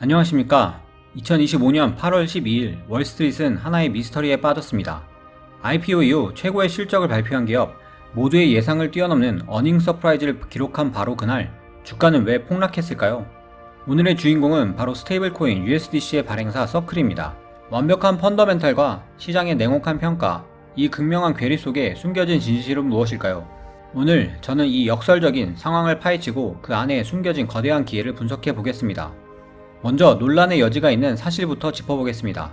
안녕하십니까. 2025년 8월 12일 월스트리트는 하나의 미스터리에 빠졌습니다. IPO 이후 최고의 실적을 발표한 기업, 모두의 예상을 뛰어넘는 어닝 서프라이즈를 기록한 바로 그날, 주가는 왜 폭락했을까요? 오늘의 주인공은 바로 스테이블 코인 USDC의 발행사 서클입니다. 완벽한 펀더멘탈과 시장의 냉혹한 평가, 이 극명한 괴리 속에 숨겨진 진실은 무엇일까요? 오늘 저는 이 역설적인 상황을 파헤치고 그 안에 숨겨진 거대한 기회를 분석해 보겠습니다. 먼저 논란의 여지가 있는 사실부터 짚어보겠습니다.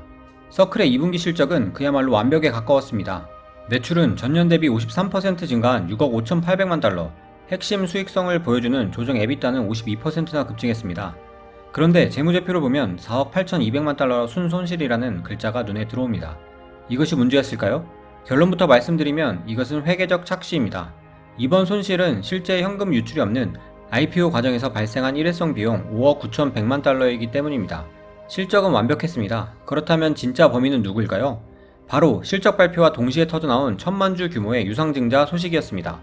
서클의 2분기 실적은 그야말로 완벽에 가까웠습니다. 매출은 전년 대비 53% 증가한 6억 5,800만 달러, 핵심 수익성을 보여주는 조정 에비타는 52%나 급증했습니다. 그런데 재무제표를 보면 4억 8,200만 달러 순손실이라는 글자가 눈에 들어옵니다. 이것이 문제였을까요? 결론부터 말씀드리면 이것은 회계적 착시입니다. 이번 손실은 실제 현금 유출이 없는 IPO 과정에서 발생한 일회성 비용 5억 9,100만 달러이기 때문입니다. 실적은 완벽했습니다. 그렇다면 진짜 범인은 누구일까요? 바로 실적 발표와 동시에 터져나온 천만주 규모의 유상증자 소식이었습니다.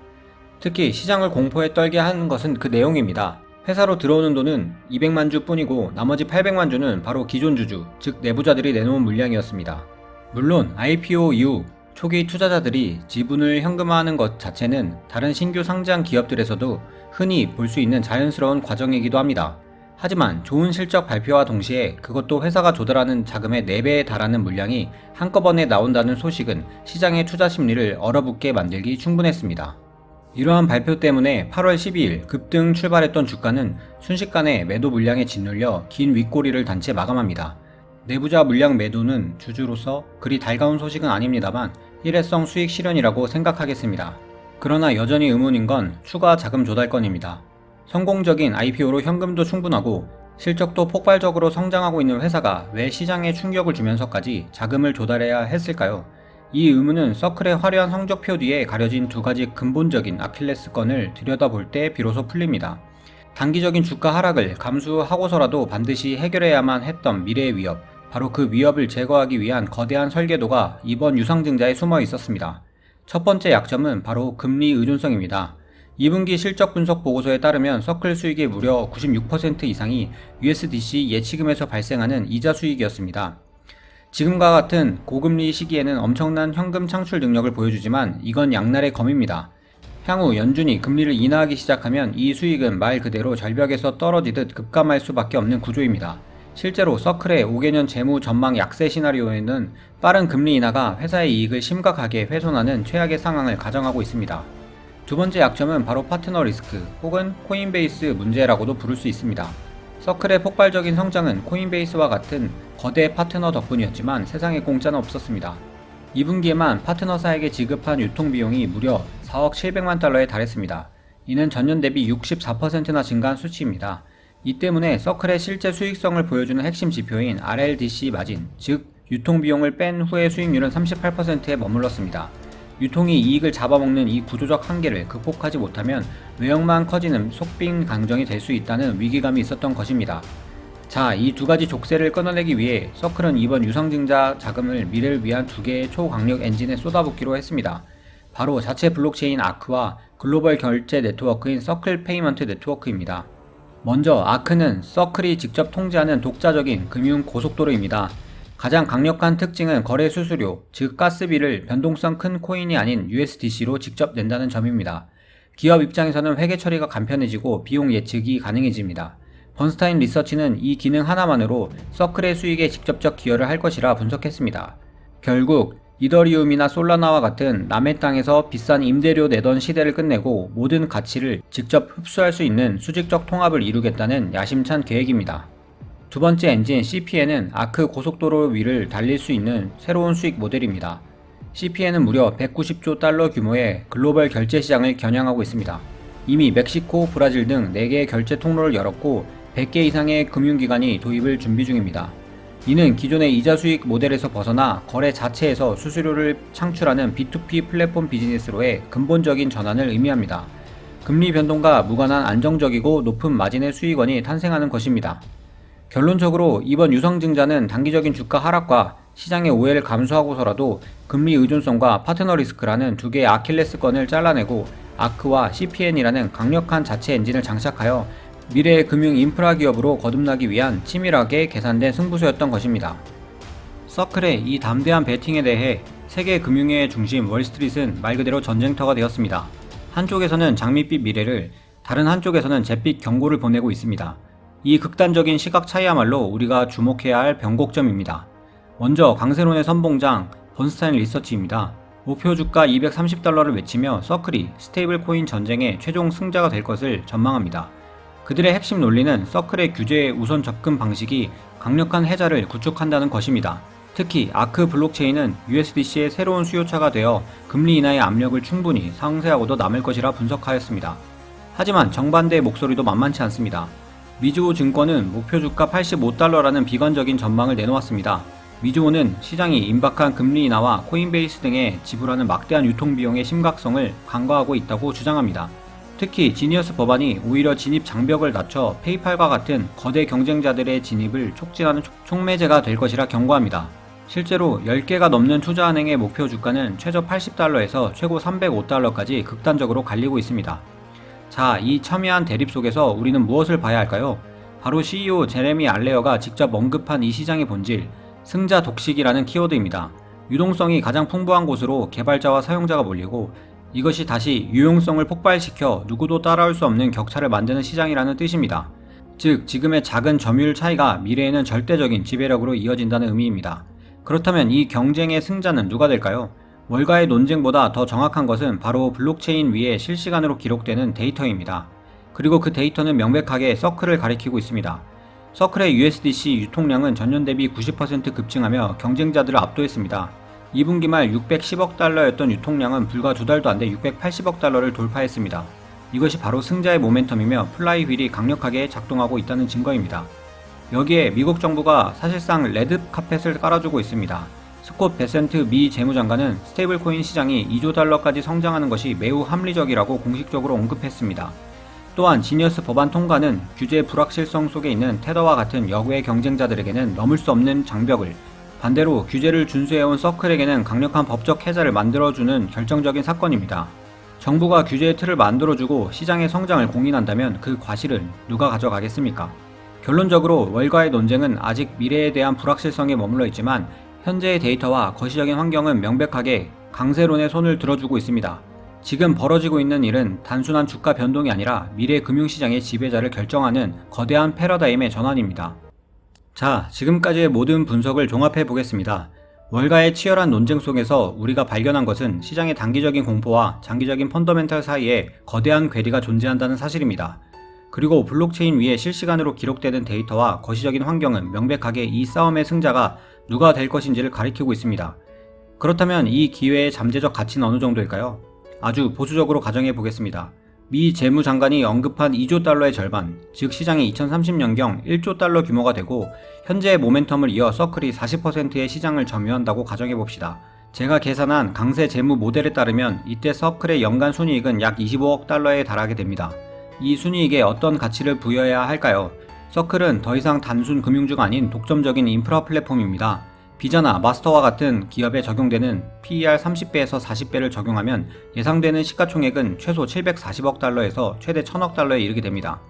특히 시장을 공포에 떨게 하는 것은 그 내용입니다. 회사로 들어오는 돈은 200만 주 뿐이고 나머지 800만 주는 바로 기존 주주, 즉 내부자들이 내놓은 물량이었습니다. 물론 IPO 이후 초기 투자자들이 지분을 현금화하는 것 자체는 다른 신규 상장 기업들에서도 흔히 볼 수 있는 자연스러운 과정이기도 합니다. 하지만 좋은 실적 발표와 동시에 그것도 회사가 조달하는 자금의 4배에 달하는 물량이 한꺼번에 나온다는 소식은 시장의 투자 심리를 얼어붙게 만들기 충분했습니다. 이러한 발표 때문에 8월 12일 급등 출발했던 주가는 순식간에 매도 물량에 짓눌려 긴 윗꼬리를 단채 마감합니다. 내부자 물량 매도는 주주로서 그리 달가운 소식은 아닙니다만 일회성 수익 실현이라고 생각하겠습니다. 그러나 여전히 의문인 건 추가 자금 조달건입니다. 성공적인 IPO로 현금도 충분하고 실적도 폭발적으로 성장하고 있는 회사가 왜 시장에 충격을 주면서까지 자금을 조달해야 했을까요? 이 의문은 서클의 화려한 성적표 뒤에 가려진 두 가지 근본적인 아킬레스건을 들여다볼 때 비로소 풀립니다. 단기적인 주가 하락을 감수하고서라도 반드시 해결해야만 했던 미래의 위협, 바로 그 위협을 제거하기 위한 거대한 설계도가 이번 유상증자에 숨어 있었습니다. 첫 번째 약점은 바로 금리 의존성입니다. 2분기 실적 분석 보고서에 따르면 서클 수익의 무려 96% 이상이 USDC 예치금에서 발생하는 이자 수익이었습니다. 지금과 같은 고금리 시기에는 엄청난 현금 창출 능력을 보여주지만 이건 양날의 검입니다. 향후 연준이 금리를 인하하기 시작하면 이 수익은 말 그대로 절벽에서 떨어지듯 급감할 수밖에 없는 구조입니다. 실제로 서클의 5개년 재무 전망 약세 시나리오에는 빠른 금리 인하가 회사의 이익을 심각하게 훼손하는 최악의 상황을 가정하고 있습니다. 두 번째 약점은 바로 파트너 리스크 혹은 코인베이스 문제라고도 부를 수 있습니다. 서클의 폭발적인 성장은 코인베이스와 같은 거대 파트너 덕분이었지만 세상에 공짜는 없었습니다. 2분기에만 파트너사에게 지급한 유통비용이 무려 4억 700만 달러에 달했습니다. 이는 전년 대비 64%나 증가한 수치입니다. 이 때문에 서클의 실제 수익성을 보여주는 핵심 지표인 RLDC 마진, 즉 유통비용을 뺀 후의 수익률은 38%에 머물렀습니다. 유통이 이익을 잡아먹는 이 구조적 한계를 극복하지 못하면 외형만 커지는 속빈 강정이 될 수 있다는 위기감이 있었던 것입니다. 자, 이 두 가지 족쇄를 끊어내기 위해 서클은 이번 유상증자 자금을 미래를 위한 두 개의 초강력 엔진에 쏟아붓기로 했습니다. 바로 자체 블록체인 아크와 글로벌 결제 네트워크인 서클 페이먼트 네트워크입니다. 먼저 아크는 서클이 직접 통제하는 독자적인 금융 고속도로입니다. 가장 강력한 특징은 거래 수수료, 즉 가스비를 변동성 큰 코인이 아닌 USDC로 직접 낸다는 점입니다. 기업 입장에서는 회계 처리가 간편해지고 비용 예측이 가능해집니다. 번스타인 리서치는 이 기능 하나만으로 서클의 수익에 직접적 기여를 할 것이라 분석했습니다. 결국 이더리움이나 솔라나와 같은 남의 땅에서 비싼 임대료 내던 시대를 끝내고 모든 가치를 직접 흡수할 수 있는 수직적 통합을 이루겠다는 야심찬 계획입니다. 두 번째 엔진 CPN은 아크 고속도로 위를 달릴 수 있는 새로운 수익 모델입니다. CPN은 무려 190조 달러 규모의 글로벌 결제 시장을 겨냥하고 있습니다. 이미 멕시코, 브라질 등 4개의 결제 통로를 열었고 100개 이상의 금융기관이 도입을 준비 중입니다. 이는 기존의 이자 수익 모델에서 벗어나 거래 자체에서 수수료를 창출하는 B2P 플랫폼 비즈니스로의 근본적인 전환을 의미합니다. 금리 변동과 무관한 안정적이고 높은 마진의 수익원이 탄생하는 것입니다. 결론적으로 이번 유상증자는 단기적인 주가 하락과 시장의 오해를 감수하고서라도 금리 의존성과 파트너 리스크라는 두 개의 아킬레스건을 잘라내고 아크와 CPN이라는 강력한 자체 엔진을 장착하여 미래의 금융 인프라 기업으로 거듭나기 위한 치밀하게 계산된 승부수였던 것입니다. 서클의 이 담대한 배팅에 대해 세계 금융의 중심 월스트리트는 말 그대로 전쟁터가 되었습니다. 한쪽에서는 장밋빛 미래를 다른 한쪽에서는 잿빛 경고를 보내고 있습니다. 이 극단적인 시각 차이야말로 우리가 주목해야 할 변곡점입니다. 먼저 강세론의 선봉장 번스타인 리서치입니다. 목표 주가 230달러를 외치며 서클이 스테이블 코인 전쟁의 최종 승자가 될 것을 전망합니다. 그들의 핵심 논리는 서클의 규제의 우선 접근 방식이 강력한 해자를 구축한다는 것입니다. 특히 아크 블록체인은 USDC의 새로운 수요차가 되어 금리 인하의 압력을 충분히 상쇄하고도 남을 것이라 분석하였습니다. 하지만 정반대의 목소리도 만만치 않습니다. 미주호 증권은 목표 주가 85달러라는 비관적인 전망을 내놓았습니다. 미주호는 시장이 임박한 금리 인하와 코인베이스 등에 지불하는 막대한 유통비용의 심각성을 간과하고 있다고 주장합니다. 특히 지니어스 법안이 오히려 진입 장벽을 낮춰 페이팔과 같은 거대 경쟁자들의 진입을 촉진하는 촉매제가 될 것이라 경고합니다. 실제로 10개가 넘는 투자은행의 목표 주가는 최저 80달러에서 최고 305달러까지 극단적으로 갈리고 있습니다. 자, 이 첨예한 대립 속에서 우리는 무엇을 봐야 할까요? 바로 CEO 제레미 알레어가 직접 언급한 이 시장의 본질, 승자 독식이라는 키워드입니다. 유동성이 가장 풍부한 곳으로 개발자와 사용자가 몰리고 이것이 다시 유용성을 폭발시켜 누구도 따라올 수 없는 격차를 만드는 시장이라는 뜻입니다. 즉, 지금의 작은 점유율 차이가 미래에는 절대적인 지배력으로 이어진다는 의미입니다. 그렇다면 이 경쟁의 승자는 누가 될까요? 월가의 논쟁보다 더 정확한 것은 바로 블록체인 위에 실시간으로 기록되는 데이터입니다. 그리고 그 데이터는 명백하게 서클을 가리키고 있습니다. 서클의 USDC 유통량은 전년 대비 90% 급증하며 경쟁자들을 압도했습니다. 2분기 말 610억 달러였던 유통량은 불과 두 달도 안 돼 680억 달러를 돌파했습니다. 이것이 바로 승자의 모멘텀이며 플라이 휠이 강력하게 작동하고 있다는 증거입니다. 여기에 미국 정부가 사실상 레드 카펫을 깔아주고 있습니다. 스콧 베센트 미 재무장관은 스테이블 코인 시장이 2조 달러까지 성장하는 것이 매우 합리적이라고 공식적으로 언급했습니다. 또한 지니어스 법안 통과는 규제 불확실성 속에 있는 테더와 같은 역외 경쟁자들에게는 넘을 수 없는 장벽을 반대로 규제를 준수해온 서클에게는 강력한 법적 해자를 만들어주는 결정적인 사건입니다. 정부가 규제의 틀을 만들어주고 시장의 성장을 공인한다면 그 과실은 누가 가져가겠습니까? 결론적으로 월가의 논쟁은 아직 미래에 대한 불확실성에 머물러 있지만 현재의 데이터와 거시적인 환경은 명백하게 강세론의 손을 들어주고 있습니다. 지금 벌어지고 있는 일은 단순한 주가 변동이 아니라 미래 금융시장의 지배자를 결정하는 거대한 패러다임의 전환입니다. 자, 지금까지의 모든 분석을 종합해 보겠습니다. 월가의 치열한 논쟁 속에서 우리가 발견한 것은 시장의 단기적인 공포와 장기적인 펀더멘탈 사이에 거대한 괴리가 존재한다는 사실입니다. 그리고 블록체인 위에 실시간으로 기록되는 데이터와 거시적인 환경은 명백하게 이 싸움의 승자가 누가 될 것인지를 가리키고 있습니다. 그렇다면 이 기회의 잠재적 가치는 어느 정도일까요? 아주 보수적으로 가정해 보겠습니다. 미 재무장관이 언급한 2조 달러의 절반, 즉 시장이 2030년경 1조 달러 규모가 되고 현재의 모멘텀을 이어 서클이 40%의 시장을 점유한다고 가정해 봅시다. 제가 계산한 강세 재무 모델에 따르면 이때 서클의 연간 순이익은 약 25억 달러에 달하게 됩니다. 이 순이익에 어떤 가치를 부여해야 할까요? 서클은 더 이상 단순 금융주가 아닌 독점적인 인프라 플랫폼입니다. 비자나 마스터와 같은 기업에 적용되는 PER 30배에서 40배를 적용하면 예상되는 시가총액은 최소 740억 달러에서 최대 1000억 달러에 이르게 됩니다.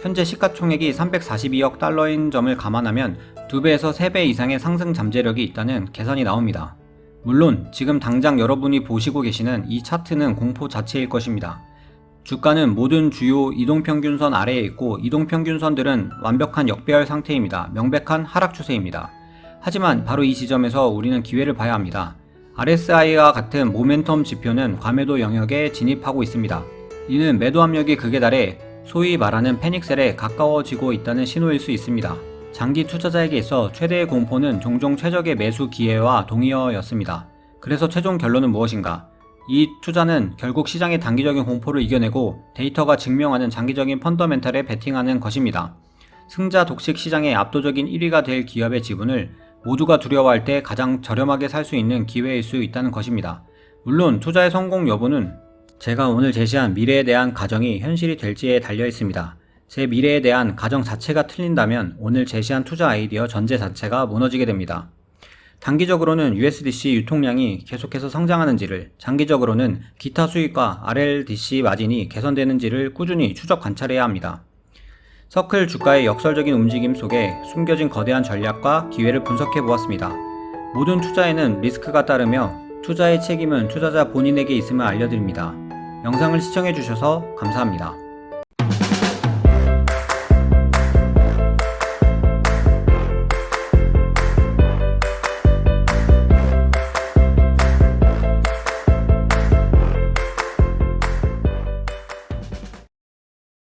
현재 시가총액이 342억 달러인 점을 감안하면 2배에서 3배 이상의 상승 잠재력이 있다는 계산이 나옵니다. 물론 지금 당장 여러분이 보시고 계시는 이 차트는 공포 자체일 것입니다. 주가는 모든 주요 이동평균선 아래에 있고 이동평균선들은 완벽한 역배열 상태입니다. 명백한 하락 추세입니다. 하지만 바로 이 지점에서 우리는 기회를 봐야 합니다. RSI와 같은 모멘텀 지표는 과매도 영역에 진입하고 있습니다. 이는 매도 압력이 극에 달해 소위 말하는 패닉셀에 가까워지고 있다는 신호일 수 있습니다. 장기 투자자에게 있어 최대의 공포는 종종 최적의 매수 기회와 동의어였습니다. 그래서 최종 결론은 무엇인가? 이 투자는 결국 시장의 단기적인 공포를 이겨내고 데이터가 증명하는 장기적인 펀더멘탈에 베팅하는 것입니다. 승자 독식 시장의 압도적인 1위가 될 기업의 지분을 모두가 두려워할 때 가장 저렴하게 살 수 있는 기회일 수 있다는 것입니다. 물론 투자의 성공 여부는 제가 오늘 제시한 미래에 대한 가정이 현실이 될지에 달려 있습니다. 제 미래에 대한 가정 자체가 틀린다면 오늘 제시한 투자 아이디어 전제 자체가 무너지게 됩니다. 단기적으로는 USDC 유통량이 계속해서 성장하는지를, 장기적으로는 기타 수익과 RLDC 마진이 개선되는지를 꾸준히 추적 관찰해야 합니다. 서클 주가의 역설적인 움직임 속에 숨겨진 거대한 전략과 기회를 분석해 보았습니다. 모든 투자에는 리스크가 따르며 투자의 책임은 투자자 본인에게 있음을 알려드립니다. 영상을 시청해 주셔서 감사합니다.